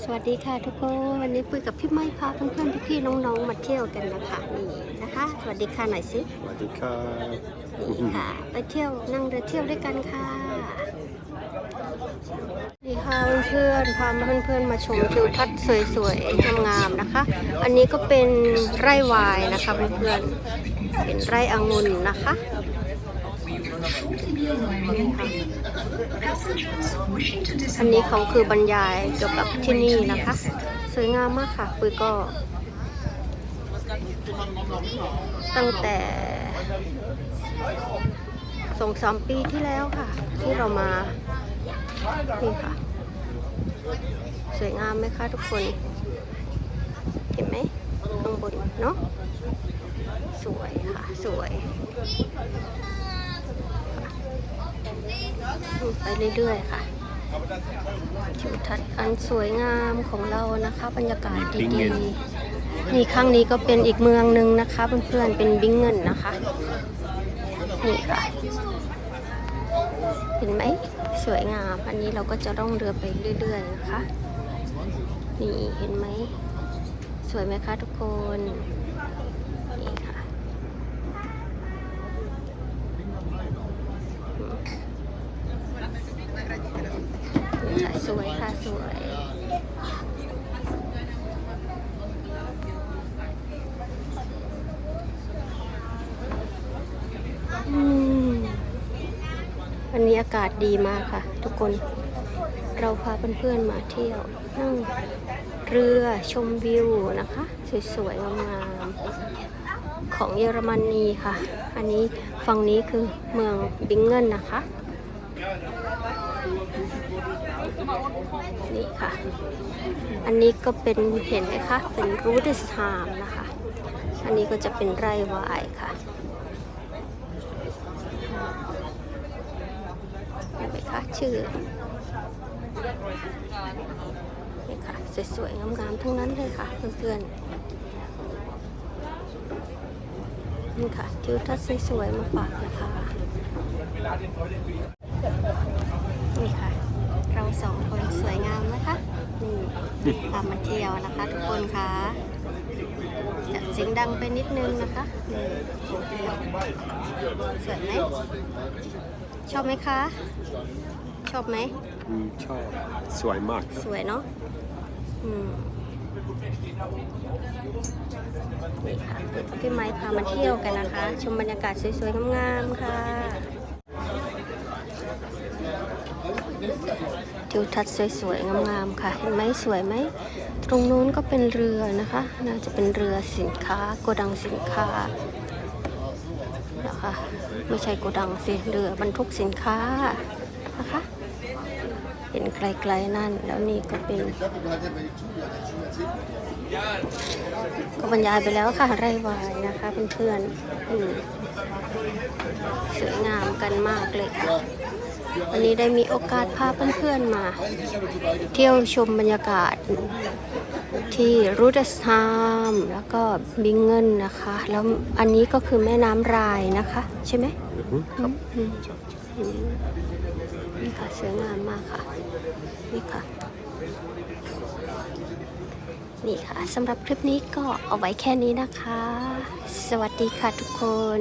สวัสดีค่ะทุกคน วันนี้ปุ้ยกับพี่ไม้พาเพื่อนๆพี่ๆน้องๆมาเที่ยวกันนะคะนี่นะคะ สวัสดีค่ะหน่อยสิสวัสดีครับนี่ค่ะ ไปเที่ยวนั่งเรือเที่ยวด้วยกันค่ะนี่ค่ะเพื่อนๆพาเพื่อนๆมาชมทิวทัศน์สวยๆงามๆนะคะ อันนี้ก็เป็นไร่วายนะคะเพื่อนๆเป็นไร่องุ่นนะคะนี่ค่ะ อันนี้เขาคือบรรยายเกี่ยวกับที่นี่นะคะ สวยงามมากค่ะปุ้ยก็ ตั้งแต่สองสามปีที่แล้วค่ะ ที่เรามานี่ค่ะ สวยงามไหมคะทุกคน เห็นไหมข้างบนเนาะสวยค่ะ สวย ไปเรื่อยๆค่ะทิวทัศน์อันสวยงามของเรานะคะ บรรยากาศดีๆนี่ข้างนี้ก็เป็นอีกเมืองหนึ่งนะคะเพื่อนๆเป็นบิงเงินนะคะ นี่ค่ะเห็นไหมสวยงาม อันนี้เราก็จะล่องเรือไปเรื่อยๆนะคะ นี่เห็นไหม สวยไหมคะทุกคนค่ะอืมนี่ค่ะ สวยค่ะสวยอืมวันนี้อากาศดีมากค่ะ ทุกคน เราพาเพื่อนๆมาเที่ยว นั่งเรือชมวิวนะคะ สวยๆงามๆของเยอรมนีค่ะ อันนี้ฝั่งนี้คือเมืองบิงเงินนะคะ นี่ค่ะ อันนี้ก็เป็นเห็นไหมคะ เป็นรูดิสามนะคะ อันนี้ก็จะเป็นไร่วายค่ะเห็นไหมคะชื่อนี่ค่ะ สวยๆงามๆทั้งนั้นเลยค่ะ เพื่อนๆนี่ค่ะทิวทัศน์สวยๆมาฝากนะคะนี่ค่ะ เราสองคนสวยงามนะคะ นี่ตามมาเที่ยวนะคะทุกคนค่ะจะเสียงดังไปนิดนึงนะคะนี่สวยไหมชอบไหมคะ ชอบไหมอืมชอบสวยมาก สวยเนาะอืมนี่ค่ะพี่ไม้พามาเที่ยวกันนะคะ ชมบรรยากาศสวยๆงามๆค่ะ ทิวทัศน์สวยๆงามๆค่ะ เห็นไหมสวยไหม ตรงนู้นก็เป็นเรือนะคะ น่าจะเป็นเรือสินค้าโกดังสินค้านะคะไม่ใช่โกดังสิเรือบรรทุกสินค้านะคะ เห็นไกลๆนั่น แล้วนี่ก็เป็น ก็บรรยายไปแล้วค่ะไร่วายนะคะเพื่อนๆสวยงามกันมากเลยค่ะ วันนี้ได้มีโอกาสพาเพื่อนๆมา เที่ยวชมบรรยากาศที่รูดสไทมแล้วก็บิงเงินนะคะ แล้วอันนี้ก็คือแม่น้ำรายนะคะ ใช่ไหมอือฮึครับอืมใช่ใช่อืมนี่ค่ะสวยงามมากค่ะ นี่ค่ะ นี่ค่ะสำหรับคลิปนี้ก็เอาไว้แค่นี้นะคะ สวัสดีค่ะทุกคน